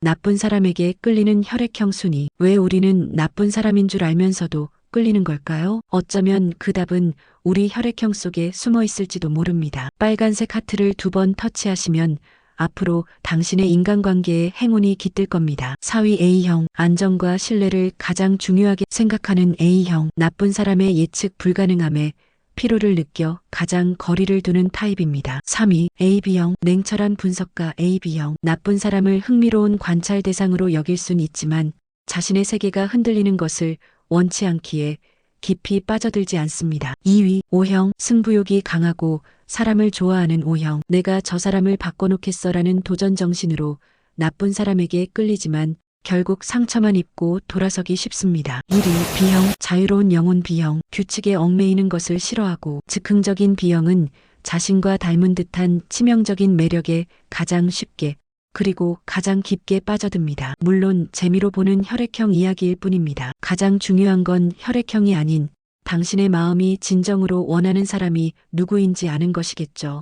나쁜 사람에게 끌리는 혈액형 순위. 왜 우리는 나쁜 사람인 줄 알면서도 끌리는 걸까요? 어쩌면 그 답은 우리 혈액형 속에 숨어 있을지도 모릅니다. 빨간색 하트를 두 번 터치하시면 앞으로 당신의 인간관계에 행운이 깃들 겁니다. 4위 A형, 안정과 신뢰를 가장 중요하게 생각하는 A형, 나쁜 사람의 예측 불가능함에 피로를 느껴 가장 거리를 두는 타입입니다. 3위 AB형, 냉철한 분석가 AB형, 나쁜 사람을 흥미로운 관찰 대상으로 여길 순 있지만 자신의 세계가 흔들리는 것을 원치 않기에 깊이 빠져들지 않습니다. 2위 O형, 승부욕이 강하고 사람을 좋아하는 O형, 내가 저 사람을 바꿔놓겠어라는 도전 정신으로 나쁜 사람에게 끌리지만 결국 상처만 입고 돌아서기 쉽습니다. 1위 B형, 자유로운 영혼 B형, 규칙에 얽매이는 것을 싫어하고 즉흥적인 B형은 자신과 닮은 듯한 치명적인 매력에 가장 쉽게 그리고 가장 깊게 빠져듭니다. 물론 재미로 보는 혈액형 이야기일 뿐입니다. 가장 중요한 건 혈액형이 아닌 당신의 마음이 진정으로 원하는 사람이 누구인지 아는 것이겠죠.